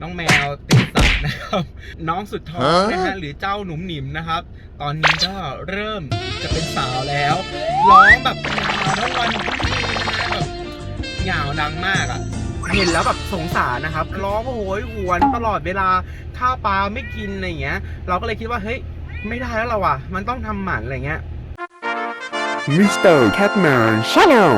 น้องแมวติดสัตว์นะครับ น้องสุดท้องนะฮะหรือเจ้าหนุ่มหนิมนะครับ ตอนนี้ก็เริ่มจะเป็นสาวแล้วร้องแบบเหงาทั้งวันทั้งคืนนะฮะแบบเหงาดังมากอะเห็นแล้วแบบสงสารนะครับร้องโหยหวนตลอดเวลาข้าวปลาไม่กินอะไรอย่างเงี้ย เราก็เลยคิดว่าเฮ้ยไม่ได้แล้วเราอะ มันต้องทำหมันอะไรเงี้ย Mr. Catman Channel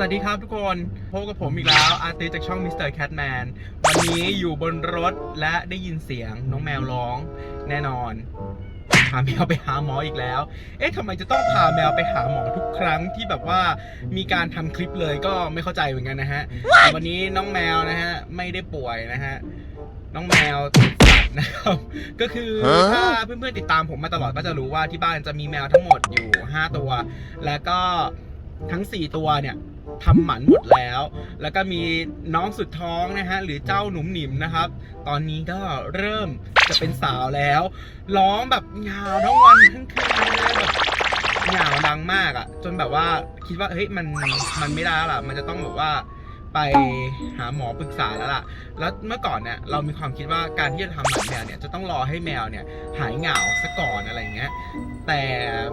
สวัสดีครับทุกคนพบกับผมอีกแล้ว อาร์ติจากช่อง Mr. Catman วันนี้อยู่บนรถและได้ยินเสียงน้องแมวร้องแน่นอน พาแมวไปหาหมออีกแล้ว เอ๊ะทำไมจะต้องพาแมวไปหาหมอทุกครั้งที่แบบว่ามีการทำคลิปเลยก็ไม่เข้าใจเหมือนกันนะฮะแต่วันนี้น้องแมวนะฮะไม่ได้ป่วยนะฮะน้องแมวติดสัตว์นะครับ ก็คือฮะถ้าเพื่อนๆติดตามผมมาตลอดก็จะรู้ว่าที่บ้านจะมีแมวทั้งหมดอยู่ 5 ตัว แล้วก็ ทั้ง 4 ตัวเนี่ยทำหมันหมดแล้ว แล้วก็มีน้องสุดท้องนะฮะ หรือเจ้าหนุ่มหนิมนะครับ ตอนนี้ก็เริ่มจะเป็นสาวแล้ว ร้องแบบเหงาทั้งวันทั้งคืนเลยแบบเหงาดังมากอะ่ะ จนแบบว่าคิดว่าเฮ้ยมันมันไม่ได้ละมันจะต้องแบบว่า ไปหาหมอปรึกษาแล้วล่ะ แล้วเมื่อก่อนเนี่ยเรามีความคิดว่าการที่จะทำหมันแมวเนี่ยจะต้องรอให้แมวเนี่ยหายเหงาซะก่อนอะไรเงี้ย แต่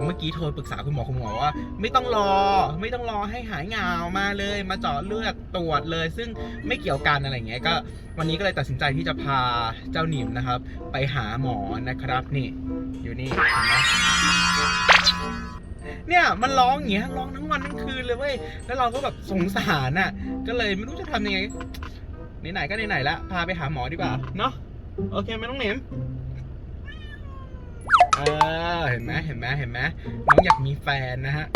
เมื่อกี้โทรปรึกษาคุณหมอคุณหมอว่า ไม่ต้องรอ ไม่ต้องรอให้หายเหงามาเลย มาเจาะเลือดตรวจเลย ซึ่งไม่เกี่ยวกันอะไรเงี้ย ก็วันนี้ก็เลยตัดสินใจที่จะพาเจ้าหนิมนะครับ ไปหาหมอนะครับนี่อยู่นี่เห็นไหม เนี่ยมันร้องอย่างเงี้ยร้องทั้งวันทั้งคืนเลยเว้ยแล้วเราก็แบบสงสารน่ะ ก็เลยไม่รู้จะทำยังไงไหนๆก็ไหนๆล้วพาไปหาหมอดีกว่าเนาะโอเคไหมน้องหนิมเออเห็นไหมเห็นไหมเห็นไหมน้องอยากมีแฟนนะฮะ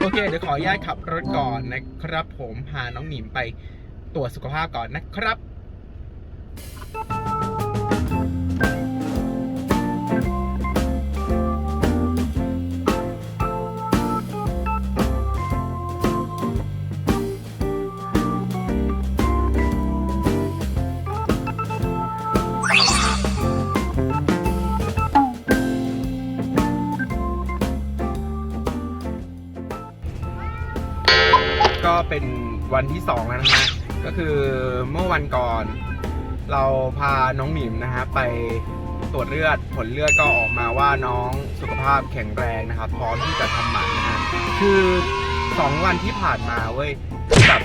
โอเค เดี๋ยวขออนุญาตขับรถก่อนนะครับ ผมพาน้องหนิมไปตรวจสุขภาพก่อนนะครับ เป็นวันที่สองแล้วนะฮะก็คือเมื่อวันก่อน เราพาน้องหมิมนะฮะไปตรวจเลือดผลเลือดก็ออกมาว่าน้องสุขภาพแข็งแรงนะครับพร้อมที่จะทำหมันนะฮะคือสองวันที่ผ่านมาเว้ยคือแบบ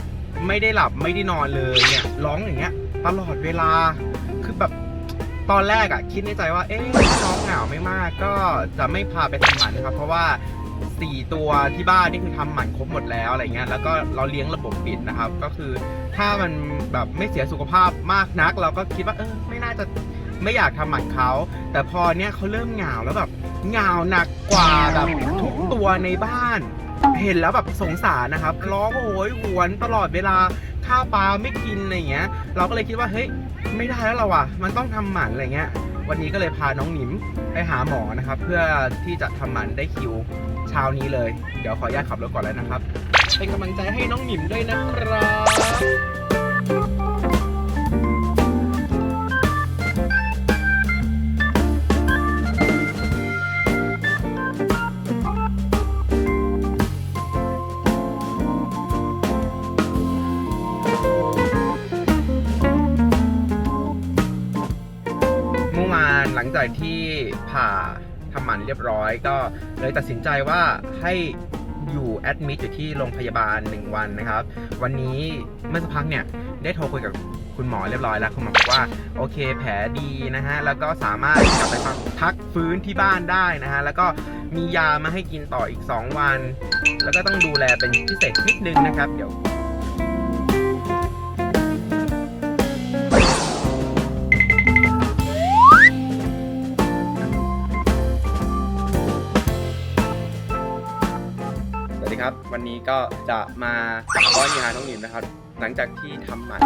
ไม่ได้หลับไม่ได้นอนเลยเนี่ยร้องอย่างเงี้ย ตลอดเวลาคือแบบตอนแรกอะคิดในใจว่าเอ๊ะถ้าน้องเหงาไม่มากก็จะไม่พาไปทำหมันนะครับ เพราะว่า สี่ตัวที่บ้านนี่คือทำหมันครบหมดแล้วอะไรเงี้ยแล้วก็เราเลี้ยงระบบปิดนะครับ ก็คือถ้ามันแบบไม่เสียสุขภาพมากนัก เราก็คิดว่าเออไม่น่าจะไม่อยากทำหมันเขา แต่พอเนี้ยเขาเริ่มเหงาแล้วแบบเหงาหนักกว่าแบบทุกตัวในบ้าน เห็นแล้วแบบสงสารนะครับร้องโหยหวนตลอดเวลาข้าวปลาไม่กินอะไรเงี้ย เราก็เลยคิดว่าเฮ้ยไม่ได้แล้วเราอะ มันต้องทำหมันอะไรเงี้ย วันนี้ก็เลยพาน้องหนิมไปหาหมอนะครับ เพื่อที่จะทำหมันได้คิวเช้านี้เลย เดี๋ยวขออนุญาตขับรถก่อนแล้วนะครับ เป็นกำลังใจให้น้องหนิมด้วยนะครับ หลังจากที่ผ่าทำหมันเรียบร้อย ก็เลยตัดสินใจว่าให้อยู่แอดมิดอยู่ที่โรงพยาบาล 1 วันนะครับ วันนี้เมื่อสักพักเนี่ยได้โทรคุยกับคุณหมอเรียบร้อยแล้วคุณหมอบอกว่าโอเคแผลดีนะฮะแล้วก็สามารถกลับไปพักฟื้นที่บ้านได้นะฮะแล้วก็มียามาให้กินต่ออีก 2 วัน แล้วก็ต้องดูแลเป็นพิเศษนิดนึงนะครับ เดี๋ยว ดีครับ วันนี้ก็จะมาป้อนยาน้องหนิมนะครับ หลังจากที่ทำหมัน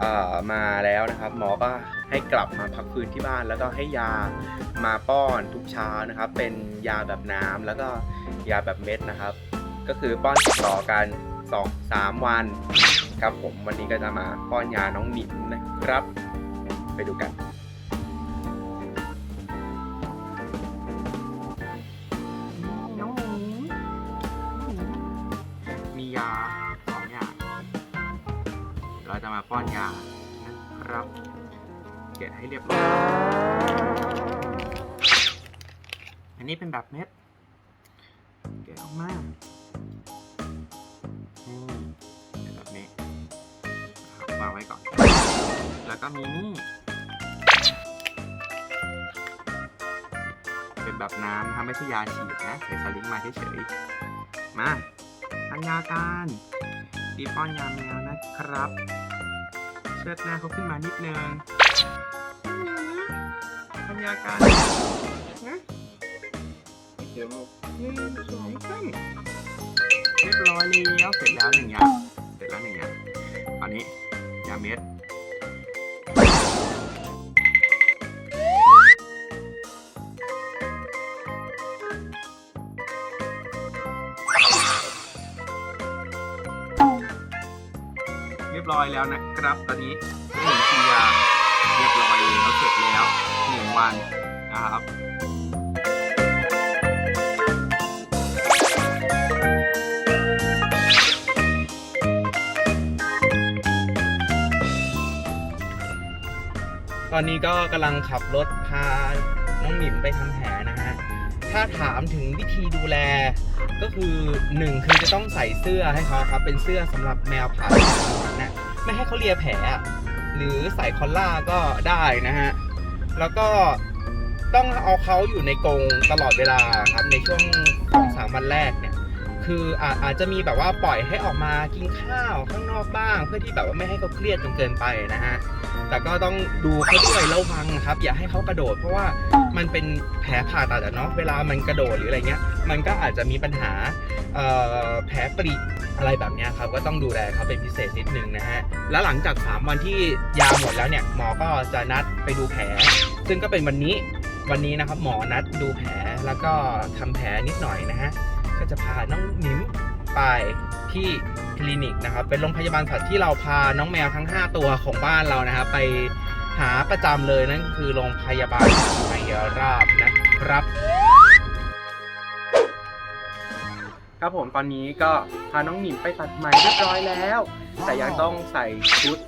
เอ่อมาแล้วนะครับ หมอก็ให้กลับมาพักฟื้นที่บ้าน แล้วก็ให้ยามาป้อนทุกเช้านะครับ เป็นยาแบบน้ำแล้วก็ยาแบบเม็ดนะครับ ก็คือป้อนติดต่อกัน2 3วันครับผมวันนี้ก็จะมาป้อนยาน้องหนิมนะครับ ไปดูกัน เราจะมาป้อนยานะครับ แกะให้เรียบร้อย อันนี้เป็นแบบเม็ด แกะออกมานี่เป็นแบบนี้วางไว้ก่อน แล้วก็มีนี่ เป็นแบบน้ำนะไม่ใช่ยาฉีดนะใส่สลิงมาเฉยๆมาทันยาการดีป้อนยาแมวนะครับ เชิดหน้าเขาขึ้นมานิดนึงทันยากาศนะเขียวหนึ่งสองสามเรียบร้อยแล้วเสร็จแล้วหนึ่งอย่างเสร็จแล้วหนึ่งอย่างอันนี้ยาเม็ด ยบร้อยแล้วนะครับ ตอนนี้หนึ่งทียาเรียบร้อยแล้วเสร็จแล้วหนึ่งวันนะครับตอนนี้ก็กำลังขับรถพาน้องหนิมไปทำแผลนะฮะ ถ้าถามถึงวิธีดูแลก็คือหนึ่งคือจะต้องใส่เสื้อให้เขาครับ เป็นเสื้อสำหรับแมวผ่านะ ไม่ให้เขาเลียแผล หรือใส่คอลล่าก็ได้นะฮะ แล้วก็ต้องเอาเขาอยู่ในกรงตลอดเวลาครับในช่วงสองสามวันแรกเนี่ย คืออาจจะมีแบบว่าปล่อยให้ออกมากินข้าวข้างนอกบ้าง เพื่อที่แบบว่าไม่ให้เขาเครียดจนเกินไปนะฮะแต่ก็ต้องดูเขาด้วยระวังครับ อย่าให้เขากระโดด เพราะว่ามันเป็นแผลผ่าตัดอะเนาะเวลามันกระโดดหรืออะไรเงี้ย มันก็อาจจะมีปัญหา แผลปริอะไรแบบนี้ครับก็ต้องดูแลเขาเป็นพิเศษนิดนึงนะฮะแล้วหลังจาก 3 วันที่ยาหมดแล้วเนี่ยหมอก็จะนัดไปดูแผล ซึ่งก็เป็นวันนี้วันนี้นะครับหมอนัดดูแผลแล้วก็ทำแผลนิดหน่อยนะฮะก็จะพาน้องหนิมไปที่คลินิกนะครับเป็นโรงพยาบาลสัตว์ที่เราพาน้องแมวทั้ง 5 ตัวของบ้านเรานะครับไปหาประจำเลยนั่นคือโรงพยาบาลไมยราบนะครับ ครับผมตอนนี้ก็พาน้องหนิมไปตัดใหม่เรียบร้อยแล้ว แต่ยังต้องใส่ชุด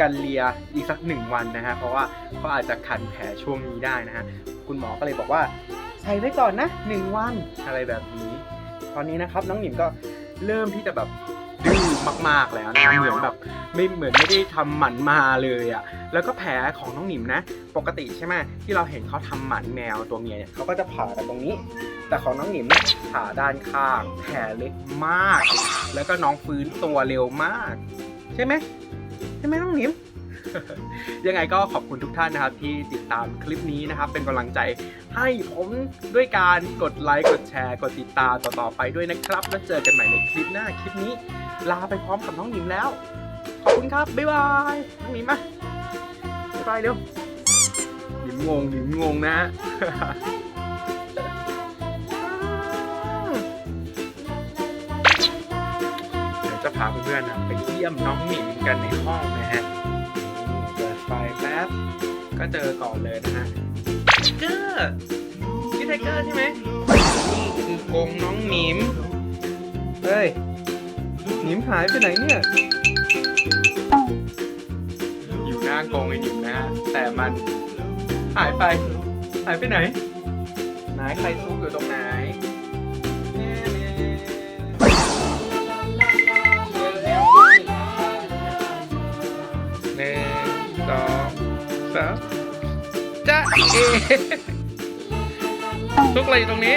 กันเลียอีกสักหนึ่งวันนะฮะเพราะว่าเขาอาจจะขันแผลช่วงนี้ได้นะฮะคุณหมอก็เลยบอกว่าใส่ไว้ก่อนนะหนึ่งวันอะไรแบบนี้ ตอนนี้นะครับน้องหนิมก็เริ่มที่จะแบบ มาก ๆ แล้วนะเหมือนแบบไม่เหมือนไม่ได้ทำหมันมาเลยอะ่ะแล้วก็แผลของน้องหนิมนะ ปกติใช่ไหมที่เราเห็นเขาทำหมันแมวตัวเมียเนี่ยเขาก็จะผ่ากันตรงนี้ แต่ของน้องหนิมเนี่ยผ่าด้านข้างแผลเล็กมาก แล้วก็น้องฟื้นตัวเร็วมาก ใช่ไหมใช่ไหมน้องหนิม ยังไงก็ขอบคุณทุกท่านนะครับที่ติดตามคลิปนี้นะครับ เป็นกำลังใจให้ผมด้วยการกดไลค์กดแชร์ กดติดตามต่อๆไปด้วยนะครับ แล้วเจอกันใหม่ในคลิปหน้าคลิปนี้ ลาไปพร้อมกับน้องหนิมแล้ว ขอบคุณครับบ๊ายบายน้องหนิมมาบ๊ายบายเร็วหนิมงงหนิมงงนะเดี๋ยวจะพาเพื่อนๆนะไปเยี่ยมน้องหนิมกันในห้องนะฮะ นี่เปิดไฟแป๊บก็เจอก่อนเลยนะฮะไทเกอร์นี่ไทเกอร์ใช่ไหมนี่คือกงน้องหนิมเฮ้ยหนิมหายไปไหนเนี่ยอยู่หน้ากงไอ้หนิมนะฮะแต่มันหายไปหายไปไหนไหนใครซุกอยู่ตรงไหน สามจ้าเอทุกอะไรอยู่ตรงนี้